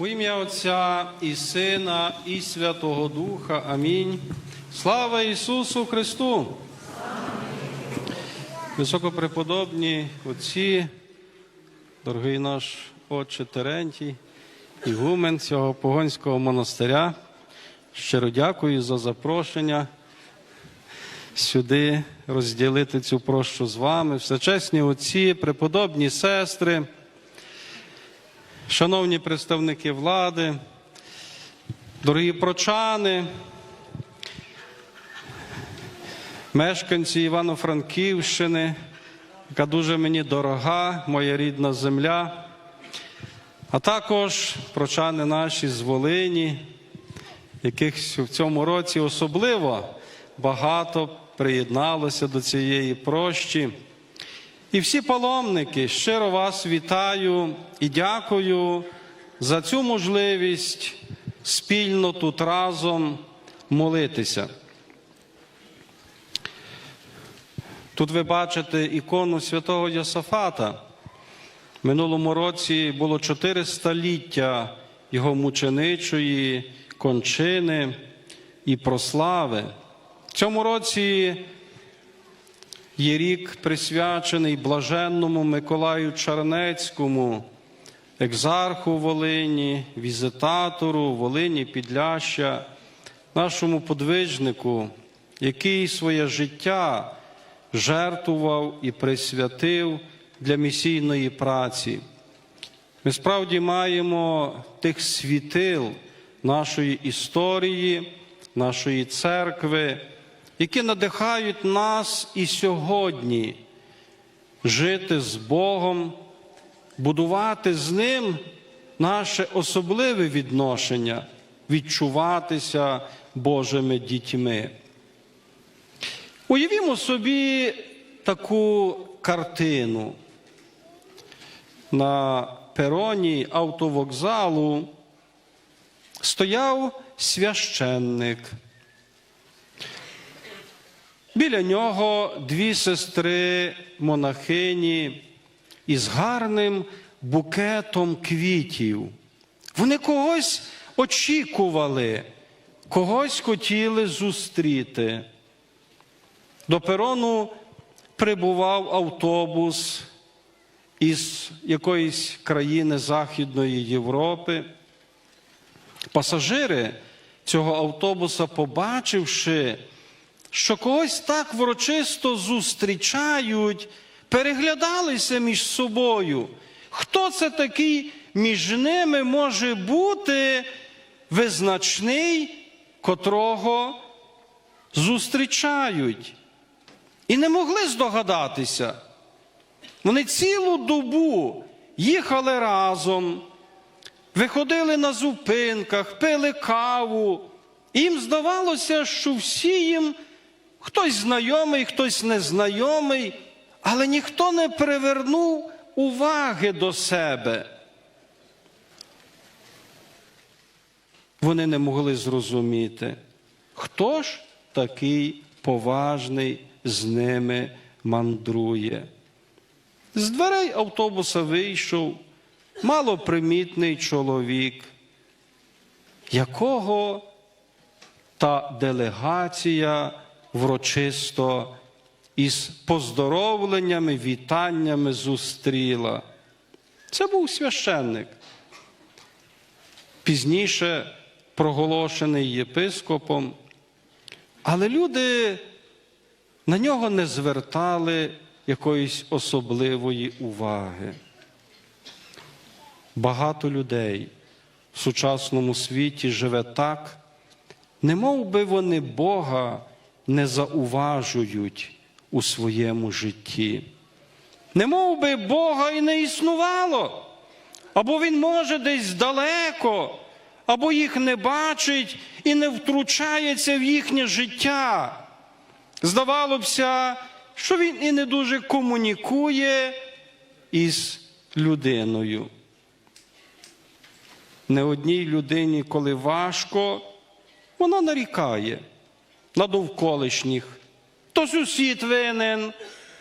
У ім'я Отця і Сина, і Святого Духа. Амінь. Слава Ісусу Христу! Високопреподобні отці, дорогий наш отче Терентій, ігумен цього погонського монастиря. Щиро дякую за запрошення сюди розділити цю прощу з вами. Всечесні отці, преподобні сестри, шановні представники влади, дорогі прочани, мешканці Івано-Франківщини, яка дуже мені дорога, моя рідна земля, а також прочани наші з Волині, яких в цьому році особливо багато приєдналося до цієї прощі. І всі паломники, щиро вас вітаю і дякую за цю можливість спільно тут разом молитися. Тут ви бачите ікону святого Йосафата. Минулому році було чотири століття його мученичої кончини і прослави. В цьому році є рік присвячений блаженному Миколаю Чарнецькому, екзарху Волині, візитатору Волині Підляща, нашому подвижнику, який своє життя жертвував і присвятив для місійної праці. Ми справді маємо тих світил нашої історії, нашої церкви, які надихають нас і сьогодні жити з Богом, будувати з Ним наше особливе відношення, відчуватися Божими дітьми. Уявімо собі таку картину. На пероні автовокзалу стояв священник. Біля нього дві сестри монахині із гарним букетом квітів. Вони когось очікували, когось хотіли зустріти. До перону прибував автобус із якоїсь країни Західної Європи. Пасажири цього автобуса, побачивши, що когось так врочисто зустрічають, переглядалися між собою. Хто це такий між ними може бути визначний, котрого зустрічають? І не могли здогадатися. Вони цілу добу їхали разом, виходили на зупинках, пили каву. Їм здавалося, що всі їм хтось знайомий, хтось незнайомий, але ніхто не привернув уваги до себе. Вони не могли зрозуміти, хто ж такий поважний з ними мандрує. З дверей автобуса вийшов малопримітний чоловік, якого та делегація врочисто із поздоровленнями, вітаннями зустріла. Це був священник. Пізніше проголошений єпископом, але люди на нього не звертали якоїсь особливої уваги. Багато людей в сучасному світі живе так, не мов би вони Бога не зауважують у своєму житті. Не мов би Бога і не існувало, або Він може десь далеко, або їх не бачить і не втручається в їхнє життя. Здавалося б, що він і не дуже комунікує із людиною. Не одній людині, коли важко, вона нарікає на довколишніх. То сусід винен,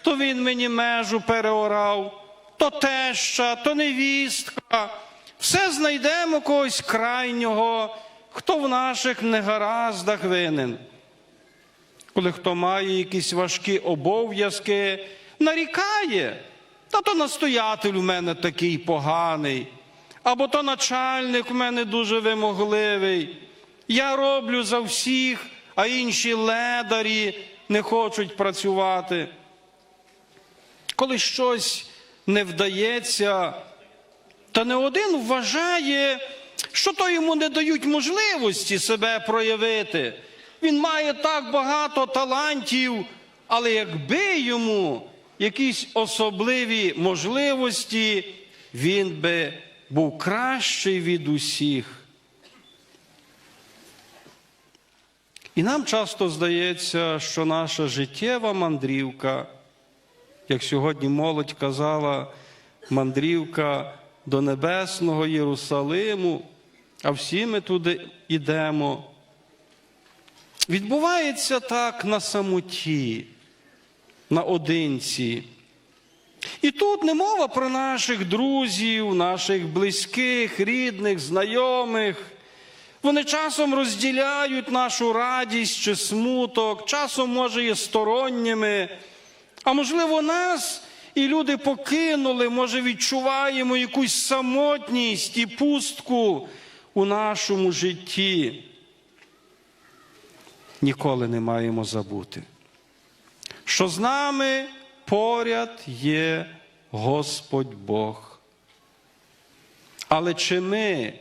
то він мені межу переорав, то теща, то невістка, Все знайдемо когось крайнього, хто в наших негараздах винен. Коли хто має якісь важкі обов'язки, нарікає, та то настоятель у мене такий поганий, або то начальник у мене дуже вимогливий. Я роблю за всіх, а інші ледарі не хочуть працювати. Коли щось не вдається, та не один вважає, що то йому не дають можливості себе проявити. Він має так багато талантів, але якби йому якісь особливі можливості, він би був кращий від усіх. І нам часто здається, що наша життєва мандрівка, як сьогодні молодь казала, мандрівка до небесного Єрусалиму, а всі ми туди йдемо. Відбувається так на самоті, наодинці. І тут не мова про наших друзів, наших близьких, рідних, знайомих. Вони часом розділяють нашу радість чи смуток, часом, може, є сторонніми, а можливо, нас і люди покинули, може, відчуваємо якусь самотність і пустку у нашому житті. Ніколи не маємо забути, що з нами поряд є Господь Бог. Але чи ми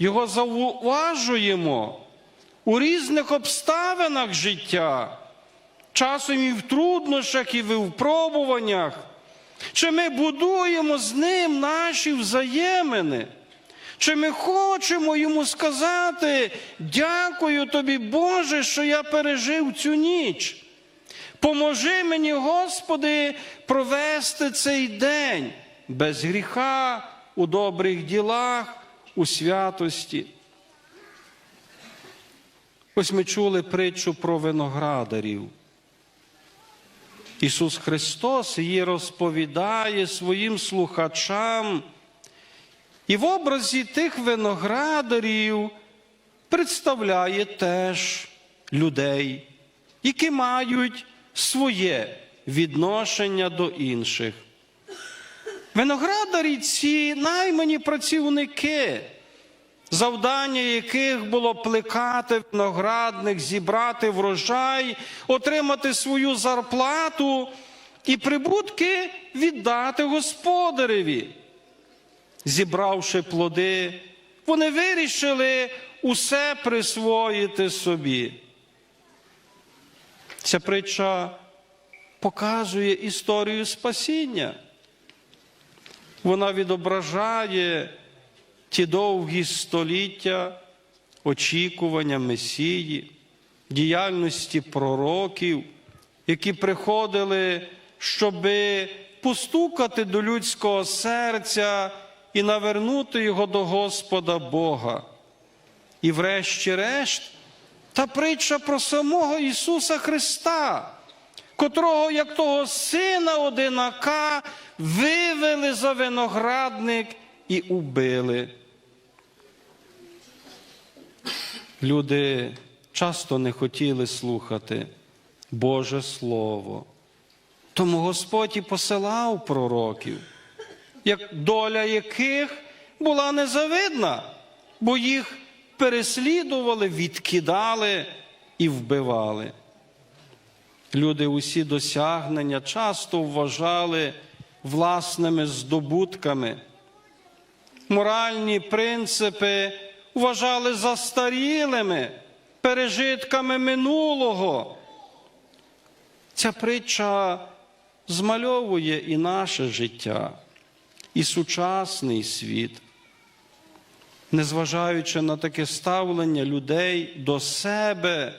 його зауважуємо у різних обставинах життя, часом і в труднощах, і в випробуваннях, чи ми будуємо з ним наші взаємини? Чи ми хочемо йому сказати, дякую тобі, Боже, що я пережив цю ніч. Поможи мені, Господи, провести цей день без гріха, у добрих ділах, у святості. Ось ми чули притчу про виноградарів. Ісус Христос її розповідає своїм слухачам. І в образі тих виноградарів представляє теж людей, які мають своє відношення до інших. Виноградарі ці наймані працівники, завдання яких було плекати виноградник, зібрати врожай, отримати свою зарплату і прибутки віддати господареві. Зібравши плоди, вони вирішили усе присвоїти собі. Ця притча показує історію спасіння. Вона відображає ті довгі століття очікування Месії, діяльності пророків, які приходили, щоби постукати до людського серця і навернути його до Господа Бога. І, врешті-решт, та притча про самого Ісуса Христа, котрого, як того сина одинака, вивели за виноградник і убили. Люди часто не хотіли слухати Боже Слово. Тому Господь і посилав пророків, як доля яких була незавидна, бо їх переслідували, відкидали і вбивали. Люди усі досягнення часто вважали власними здобутками. Моральні принципи вважали застарілими, пережитками минулого. Ця притча змальовує і наше життя, і сучасний світ, незважаючи на таке ставлення людей до себе.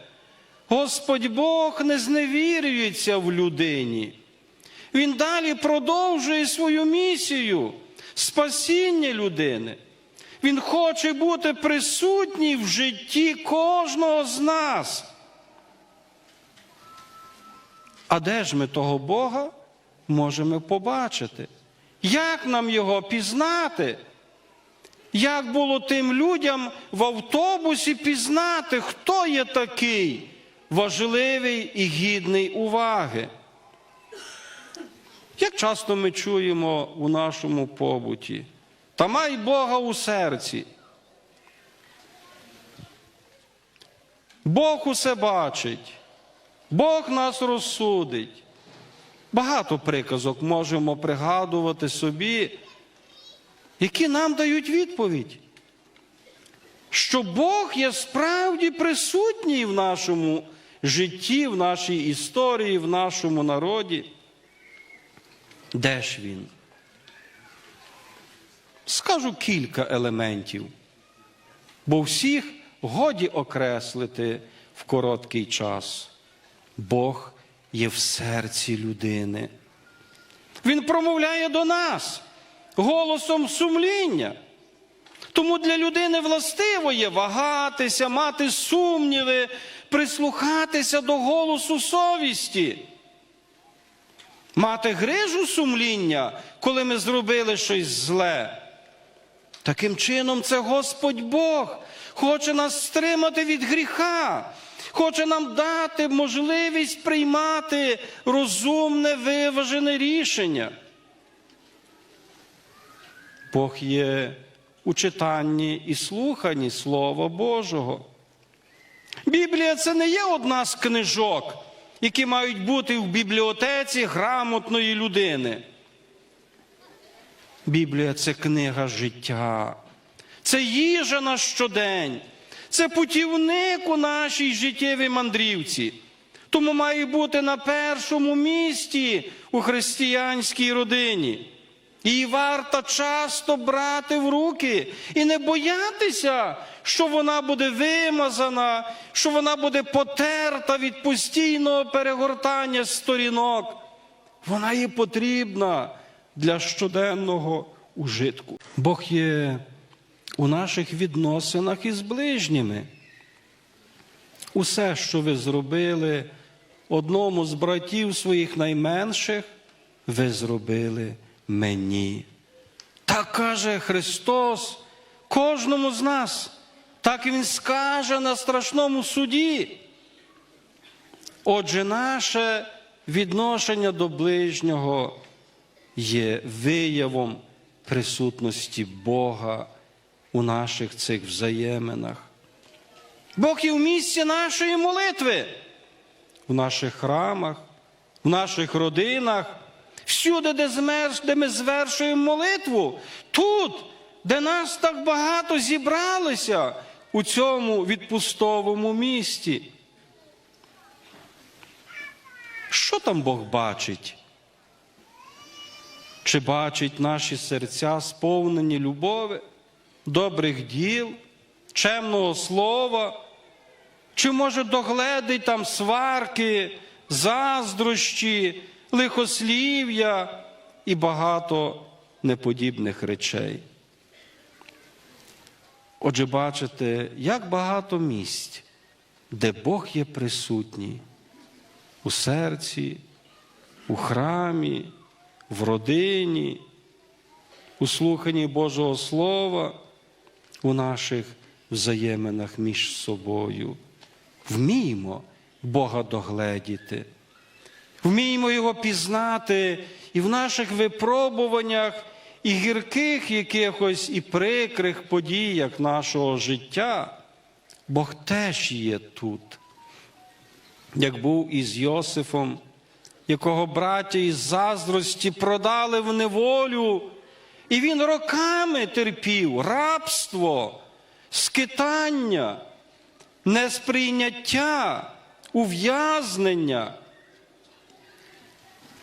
Господь Бог не зневірюється в людині. Він далі продовжує свою місію спасіння людини. Він хоче бути присутній в житті кожного з нас. А де ж ми того Бога можемо побачити? Як нам його пізнати? Як було тим людям в автобусі пізнати, хто є такий важливий і гідний уваги? Як часто ми чуємо у нашому побуті, та май Бога у серці. Бог усе бачить, Бог нас розсудить. Багато приказок можемо пригадувати собі, які нам дають відповідь, що Бог є справді присутній в нашому житті, в нашій історії, в нашому народі. Де ж він? Скажу кілька елементів, бо всіх годі окреслити в короткий час. Бог є в серці людини. Він промовляє до нас голосом сумління. Тому для людини властиво є вагатися, мати сумніви, прислухатися до голосу совісті, мати грижу сумління, коли ми зробили щось зле. Таким чином, це Господь Бог хоче нас стримати від гріха, хоче нам дати можливість приймати розумне, виважене рішення. Бог є у читанні і слуханні Слова Божого. Біблія це не є одна з книжок, які мають бути в бібліотеці грамотної людини. Біблія це книга життя, це їжа на щодень, це путівник у нашій життєвій мандрівці. Тому має бути на першому місці у християнській родині. Її варто часто брати в руки і не боятися, що вона буде вимазана, що вона буде потерта від постійного перегортання сторінок. Вона є потрібна для щоденного ужитку. Бог є у наших відносинах із ближніми. Усе, що ви зробили одному з братів своїх найменших, ви зробили мені. Так каже Христос кожному з нас. Так Він скаже на страшному суді. Отже, наше відношення до ближнього є виявом присутності Бога у наших цих взаєминах. Бог є в місці нашої молитви, в наших храмах, в наших родинах, всюди, де, ми звершуємо молитву, тут, де нас так багато зібралися у цьому відпустовому місті. Що там Бог бачить? Чи бачить наші серця сповнені любові, добрих діл, чемного слова? Чи може догледить там сварки, заздрощі, лихослів'я і багато неподібних речей? Отже, бачите, як багато місць, де Бог є присутній у серці, у храмі, в родині, у слуханні Божого Слова, у наших взаєминах між собою. Вміємо Бога догледіти, вміємо Його пізнати і в наших випробуваннях і гірких якихось і прикрих подіях нашого життя. Бог теж є тут як був із Йосифом, якого браття із заздрості продали в неволю, і він роками терпів рабство, скитання, несприйняття, ув'язнення.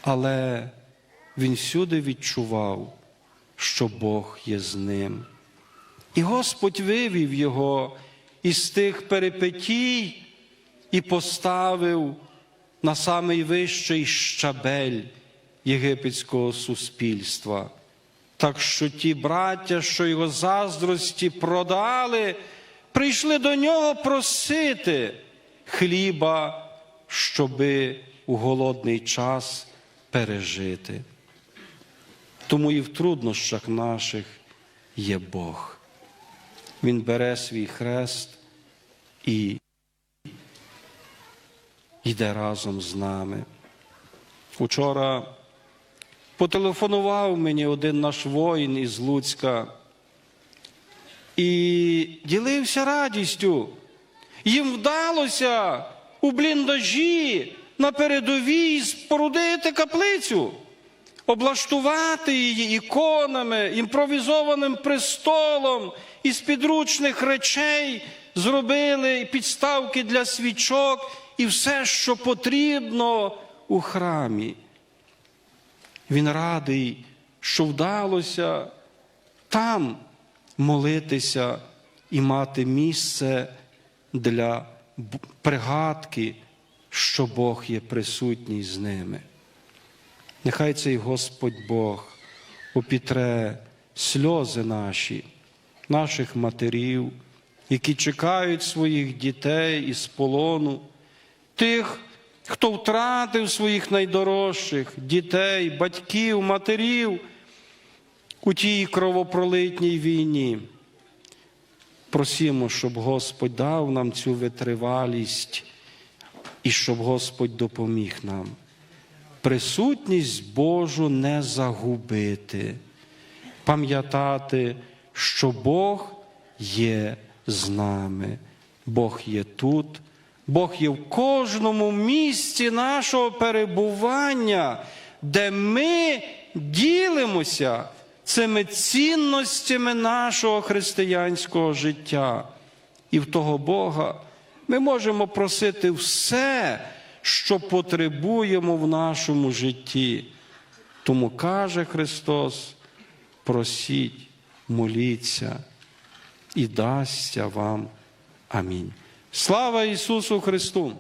Але він всюди відчував, що Бог є з ним. І Господь вивів його із тих перипетій і поставив на самий вищий щабель єгипетського суспільства. Так що ті браття, що його заздрості продали, прийшли до нього просити хліба, щоби у голодний час пережити. Тому і в труднощах наших є Бог. Він бере свій хрест і йде разом з нами. Учора потелефонував мені один наш воїн із Луцька і ділився радістю. Їм вдалося у бліндажі на передовій спорудити каплицю, облаштувати її іконами, імпровізованим престолом із підручних речей зробили підставки для свічок і все, що потрібно у храмі. Він радий, що вдалося там молитися і мати місце для пригадки, що Бог є присутній з ними. Нехай цей Господь Бог опітре сльози наші, наших матерів, які чекають своїх дітей із полону, тих, хто втратив своїх найдорожчих дітей, батьків, матерів у тій кровопролитній війні. Просімо, щоб Господь дав нам цю витривалість і щоб Господь допоміг нам. Присутність Божу не загубити, пам'ятати, що Бог є з нами, Бог є тут, Бог є в кожному місці нашого перебування, де ми ділимося цими цінностями нашого християнського життя. І в того Бога ми можемо просити все, що потребуємо в нашому житті. Тому каже Христос: просіть, моліться і дасться вам. Амінь. Слава Ісусу Христу!